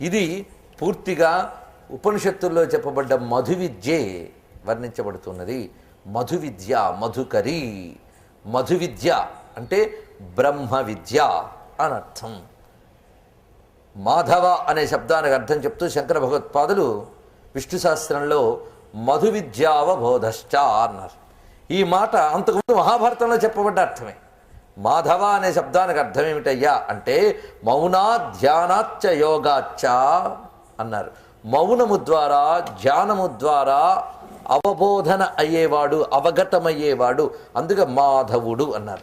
ఇది పూర్తిగా ఉపనిషత్తుల్లో చెప్పబడ్డ మధు విద్యే వర్ణించబడుతున్నది. మధు విద్య మధుకరి. మధు విద్య అంటే బ్రహ్మ విద్య అనర్థం. మాధవ అనే శబ్దానికి అర్థం చెప్తూ శంకర భగవత్పాదులు విష్ణు శాస్త్రంలో మధు విద్యావబోధశ్చ అన్నారు. ఈ మాట అంతకుముందు మహాభారతంలో చెప్పబడ్డ అర్థమే. మాధవ అనే శబ్దానికి అర్థం ఏమిటయ్యా అంటే మౌనా ధ్యానాచ్చ యోగాచ్చ అన్నారు. మౌనము ద్వారా ధ్యానము ద్వారా అవబోధన అయ్యేవాడు అవగతమయ్యేవాడు అందుకే మాధవుడు అన్నారు.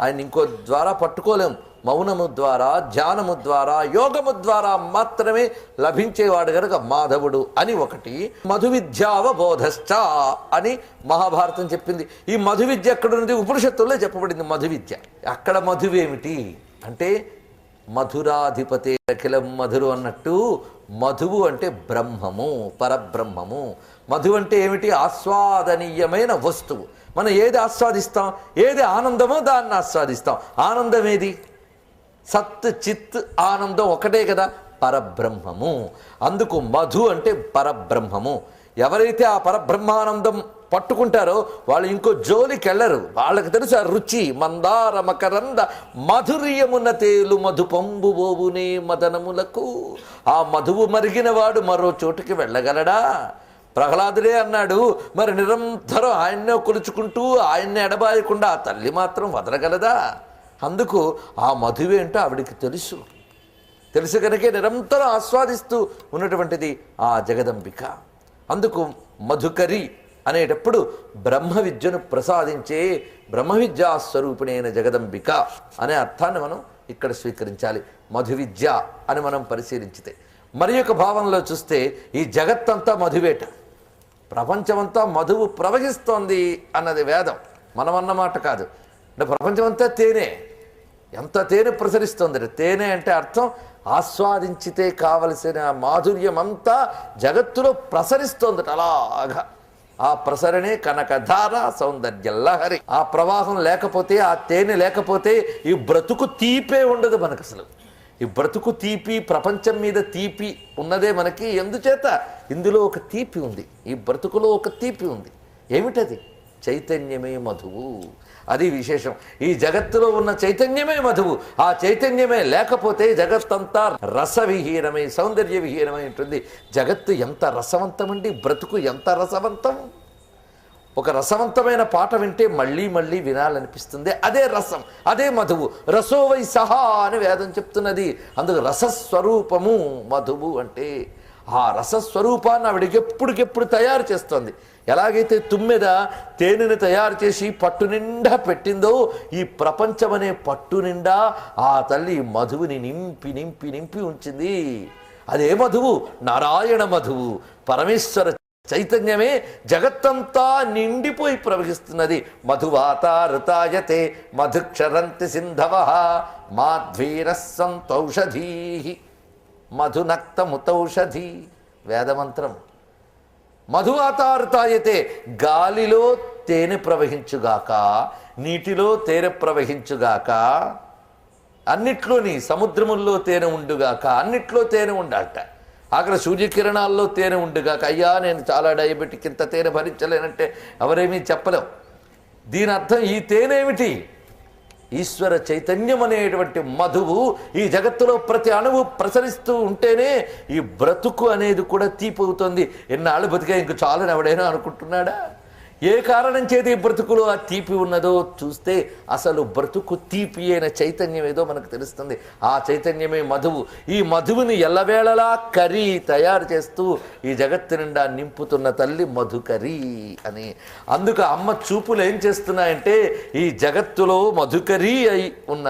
ఆయన ఇంకో ద్వారా పట్టుకోలేం. మౌనము ద్వారా ధ్యానము ద్వారా యోగము ద్వారా మాత్రమే లభించేవాడు కనుక మాధవుడు అని ఒకటి. మధు విద్యావబోధశ్చ అని మహాభారతం చెప్పింది. ఈ మధు విద్య ఎక్కడున్నది? ఉపనిషత్తుల్లో చెప్పబడింది మధు విద్య అక్కడ మధువేమిటి? అంటే మధురాధిపతే అఖిలం మధురు అన్నట్టు మధువు అంటే బ్రహ్మము పరబ్రహ్మము. మధు అంటే ఏమిటి? ఆస్వాదనీయమైన వస్తువు. మనం ఏది ఆస్వాదిస్తాం? ఏది ఆనందమో దాన్ని ఆస్వాదిస్తాం. ఆనందం ఏది? సత్ చిత్ ఆనందం ఒకటే కదా? పరబ్రహ్మము. అందుకు మధు అంటే పరబ్రహ్మము. ఎవరైతే ఆ పరబ్రహ్మానందం పట్టుకుంటారో వాళ్ళు ఇంకో జోలికి వెళ్ళరు వాళ్ళకి తెలుసు? ఆ రుచి మందార మకరంద మధుర్యమున తేలు మధు పంబు మదనములకు. ఆ మధువు మరిగిన వాడు మరో చోటుకి వెళ్ళగలడా? ప్రహ్లాదుడే అన్నాడు మరి నిరంతరం ఆయన్నే కొలుచుకుంటూ ఆయన్ని ఎడబాయకుండా ఆ తల్లి మాత్రం వదలగలదా? అందుకు ఆ మధువేంటో ఆవిడికి తెలుసు. తెలుసు కనుకే నిరంతరం ఆస్వాదిస్తూ ఉన్నటువంటిది ఆ జగదంబిక. అందుకు మధుకరి అనేటప్పుడు బ్రహ్మ విద్యను ప్రసాదించే బ్రహ్మ విద్యా స్వరూపిణైన జగదంబిక అనే అర్థాన్ని మనం ఇక్కడ స్వీకరించాలి. మధు విద్య అని మనం పరిశీలించితే. మరి యొక్క భావంలో చూస్తే ఈ జగత్తంతా మధువేట. ప్రపంచమంతా మధువు ప్రవహిస్తోంది అన్నది వేదం. మనం అన్నమాట కాదు. అంటే ప్రపంచమంతా తేనె. ఎంత తేనె ప్రసరిస్తుంది తేనె అంటే అర్థం ఆస్వాదించితే కావలసిన మాధుర్యం అంతా జగత్తులో ప్రసరిస్తోందట అలాగా. ఆ ప్రసరణే కనకధార సౌందర్య లహరి. ఆ ప్రవాహం లేకపోతే ఆ తేనె లేకపోతే ఈ బ్రతుకు తీపే ఉండదు మనకు అసలు ఈ బ్రతుకు తీపి ప్రపంచం మీద తీపి ఉన్నదే మనకి. ఎందుచేత? ఇందులో ఒక తీపి ఉంది. ఈ బ్రతుకులో ఒక తీపి ఉంది. ఏమిటది? చైతన్యమే మధువు. అది విశేషం. ఈ జగత్తులో ఉన్న చైతన్యమే మధువు. ఆ చైతన్యమే లేకపోతే జగత్తంతా రసవిహీనమై సౌందర్య విహీనమై ఉంటుంది. జగత్తు ఎంత రసవంతమండి? బ్రతుకు ఎంత రసవంతం? ఒక రసవంతమైన పాట వింటే మళ్ళీ మళ్ళీ వినాలనిపిస్తుంది. అదే రసం అదే మధువు. రసోవై సహా అని వేదం చెప్తున్నది. అందుకు రసస్వరూపము మధువు అంటే ఆ రసస్వరూపాన్ని ఆవిడకెప్పుడికెప్పుడు తయారు చేస్తోంది. ఎలాగైతే తుమ్మెద తేనెని తయారు చేసి పట్టు నిండా పెట్టిందో ఈ ప్రపంచం అనే పట్టు నిండా ఆ తల్లి మధువుని నింపి నింపి నింపి ఉంచింది. అదే మధువు నారాయణ మధువు పరమేశ్వర చైతన్యమే జగత్తంతా నిండిపోయి ప్రవహిస్తున్నది. మధువాతారుతాయతే మధుక్షరంతి సింధవ మాధ్వీర సంతౌషధీ. మధునక్త ముతౌషధి వేదమంత్రం. మధువాతారుతాయతే గాలిలో తేనె ప్రవహించుగాక నీటిలో తేనె ప్రవహించుగాక అన్నిట్లోని సముద్రముల్లో తేనె ఉండుగాక అన్నిట్లో తేనె ఉండాలట. అక్కడ సూర్యకిరణాల్లో తేనె ఉండుగాక అయ్యా నేను చాలా డయాబెటిక్ ఇంత తేనె భరించలేనంటే ఎవరేమీ చెప్పలేం దీని అర్థం ఈ తేనె ఏమిటి? ఈశ్వర చైతన్యం అనేటువంటి మధువు ఈ జగత్తులో ప్రతి అణువు ప్రసరిస్తూ ఉంటేనే ఈ బ్రతుకు అనేది కూడా తీపవుతుంది. ఎన్నాళ్ళు బతికే ఇంక చాలని ఎవడైనా అనుకుంటున్నాడా? ఏ కారణం చేతి బ్రతుకులో ఆ తీపి ఉన్నదో చూస్తే అసలు బ్రతుకు తీపి అయిన చైతన్యం ఏదో మనకు తెలుస్తుంది. ఆ చైతన్యమే మధువు. ఈ మధువుని ఎల్లవేళలా కరి తయారు చేస్తూ ఈ జగత్తు నిండా నింపుతున్న తల్లి మధుకరి అని. అందుకు అమ్మ చూపులు ఏం చేస్తున్నాయంటే ఈ జగత్తులో మధుకరి అయి ఉన్నాయి.